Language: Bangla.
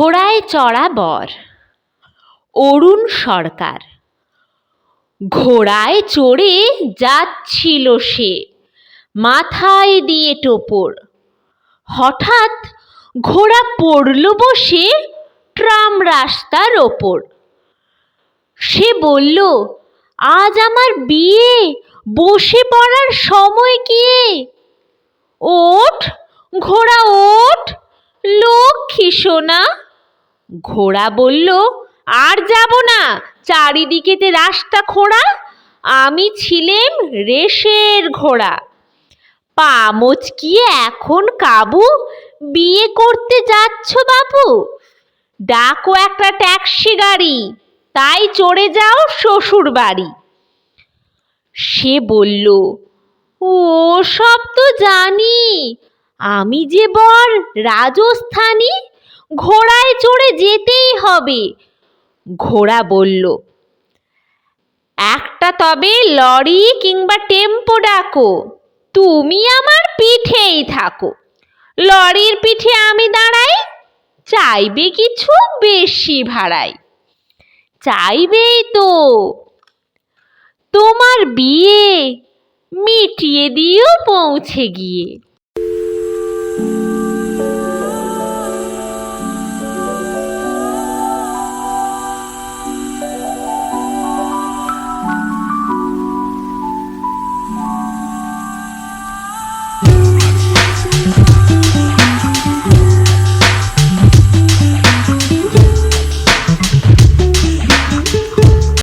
ঘোড়ায় চড়া বর। অরুণ সরকার, ঘোড়ায় চড়ে যাচ্ছিল সে, মাথায় দিয়ে টোপর। হঠাৎ ঘোড়া পড়ল বসে ট্রাম রাস্তার ওপর। সে বলল, আজ আমার বিয়ে, বসে পড়ার সময় গিয়ে ওঠ, ঘোড়া, ওঠ, লক্ষ্মী সোনা। ঘোড়া বলল, আর যাব না। চারিদিকেতে রাস্তা খোঁড়া। আমি ছিলেম রেসের ঘোড়া। পা মচকিয়ে এখন কাবু? বিয়ে করতে যাচ্ছ বাপু? ডাকো একটা ট্যাক্সি গাড়ি। তাই চড়ে যাও শ্বশুর বাড়ি। সে বলল, ও সব তো জানি। আমি যে বর রাজস্থানী ঘোড়ায় চড়ে যেতেই হবে। ঘোড়া বলল, একটা তবে লরি কিংবা টেম্পো ডাকো, তুমি আমার পিঠেই থাকো। লরির পিঠে আমি দাঁড়াই, চাইবে কিছু বেশি ভাড়াই চাইবেই তো। তোমার বিয়ে মিটিয়ে দিও পৌঁছে গিয়ে।